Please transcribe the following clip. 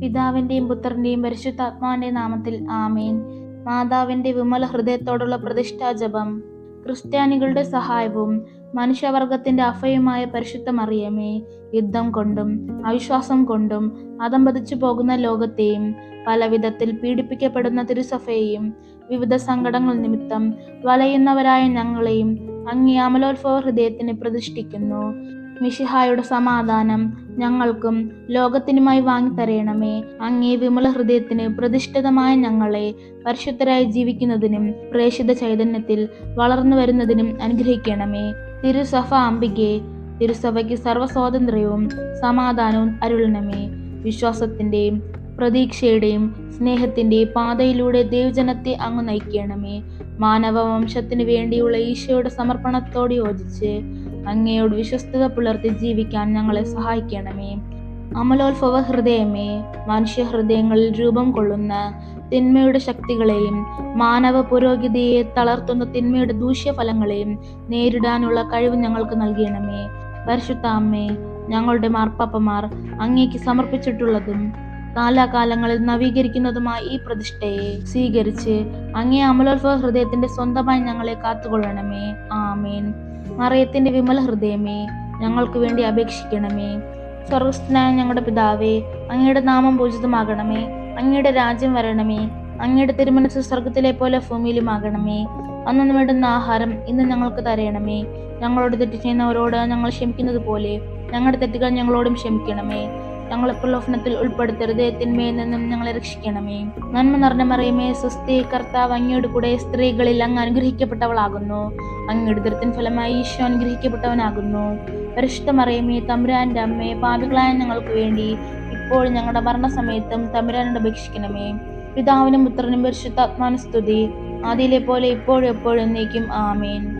പിതാവിന്റെയും പുത്രന്റെയും പരിശുദ്ധാത്മാവിന്റെ നാമത്തിൽ ആമേൻ. മാതാവിന്റെ വിമല ഹൃദയത്തോടുള്ള പ്രതിഷ്ഠാജപം ക്രിസ്ത്യാനികളുടെ സഹായവും മനുഷ്യവർഗത്തിന്റെ അഫയുമായ പരിശുദ്ധ മറിയമേ യുദ്ധം കൊണ്ടും അവിശ്വാസം കൊണ്ടും അതമ്പതിച്ചു പോകുന്ന ലോകത്തെയും പല വിധത്തിൽ പീഡിപ്പിക്കപ്പെടുന്ന തിരുസഭയെയും വിവിധ സങ്കടങ്ങൾ നിമിത്തം വലയുന്നവരായ ഞങ്ങളെയും അങ്ങേ അമലോത്ഭവ ഹൃദയത്തിന് പ്രതിഷ്ഠിക്കുന്നു. മിഷിഹായുടെ സമാധാനം ഞങ്ങൾക്കും ലോകത്തിനുമായി വാങ്ങിത്തരയണമേ. അങ്ങേ വിമല ഹൃദയത്തിന് പ്രതിഷ്ഠിതമായ ഞങ്ങളെ പരിശുദ്ധരായി ജീവിക്കുന്നതിനും പ്രേഷിത ചൈതന്യത്തിൽ വളർന്നു വരുന്നതിനും അനുഗ്രഹിക്കണമേ. തിരുസഭ അംബികെ തിരുസഭയ്ക്ക് സർവസ്വാതന്ത്ര്യവും സമാധാനവും അരുളണമേ. വിശ്വാസത്തിന്റെയും പ്രതീക്ഷയുടെയും സ്നേഹത്തിന്റെയും പാതയിലൂടെ ദൈവജനത്തെ അങ്ങ് നയിക്കണമേ. മാനവ വംശത്തിനു വേണ്ടിയുള്ള ഈശോയുടെ സമർപ്പണത്തോട് യോജിച്ച് അങ്ങയോട് വിശ്വസ്തത പുലർത്തി ജീവിക്കാൻ ഞങ്ങളെ സഹായിക്കണമേ. അമലോത്ഭവ ഹൃദയമേ മനുഷ്യ ഹൃദയങ്ങളിൽ രൂപം കൊള്ളുന്ന തിന്മയുടെ ശക്തികളെയും മാനവ പുരോഗതിയെ തളർത്തുന്ന തിന്മയുടെ ദൂഷ്യഫലങ്ങളെയും നേരിടാനുള്ള കഴിവ് ഞങ്ങൾക്ക് നൽകിയണമേ പരിശുദ്ധ അമ്മേ ഞങ്ങളുടെ മാർപ്പാപ്പമാർ അങ്ങേക്ക് സമർപ്പിച്ചിട്ടുള്ളതും കാലാകാലങ്ങളിൽ നവീകരിക്കുന്നതുമായ ഈ പ്രതിഷ്ഠയെ സ്വീകരിച്ച് അങ്ങേ അമലോത്ഭവ ഹൃദയത്തിന്റെ സ്വന്തമായി ഞങ്ങളെ കാത്തുകൊള്ളണമേ. ആമേൻ. മറിയത്തിന്റെ വിമല ഹൃദയമേ ഞങ്ങൾക്ക് വേണ്ടി അപേക്ഷിക്കണമേ. സ്വർഗസ്ഥനായ ഞങ്ങളുടെ പിതാവേ അങ്ങയുടെ നാമം പൂജിതമാകണമേ. അങ്ങയുടെ രാജ്യം വരണമേ. അങ്ങയുടെ തിരുമനസ് സ്വർഗത്തിലെ പോലെ ഭൂമിയിലുമാകണമേ. അന്നു വേണ്ടുന്ന ആഹാരം ഇന്ന് ഞങ്ങൾക്ക് തരയണമേ. ഞങ്ങളോട് തെറ്റ് ചെയ്യുന്നവരോട് ഞങ്ങൾ ക്ഷമിക്കുന്നത് പോലെ ഞങ്ങളുടെ തെറ്റുകൾ ഞങ്ങളോടും ക്ഷമിക്കണമേ. ഞങ്ങളെ പ്രലോഭനത്തിൽ ഉൾപ്പെടുത്തരുത്. തിന്മയിൽ നിന്നും ഞങ്ങളെ രക്ഷിക്കണമേ. നന്മ നിറഞ്ഞ മറിയമേ സ്വസ്തി കർത്താവ് അങ്ങയുടെ കൂടെ സ്ത്രീകളിൽ അങ്ങ് അനുഗ്രഹിക്കപ്പെട്ടവളാകുന്നു. അങ്ങയുടെ ദൃത്തിൻ ഫലമായി ഈശോ അനുഗ്രഹിക്കപ്പെട്ടവനാകുന്നു. പരിശുദ്ധ മറിയമേ തമ്പുരാന്റെ അമ്മേ പാപികളായ ഞങ്ങൾക്ക് വേണ്ടി ഇപ്പോൾ ഞങ്ങളുടെ മരണസമയത്തും തമ്പുരാനോട് അപേക്ഷിക്കണമേ. പിതാവിനും പുത്രനും പരിശുദ്ധാത്മാനുസ്തുതി ആദ്യയിലെ പോലെ ഇപ്പോഴും എപ്പോഴും എന്നേക്കും ആമേൻ.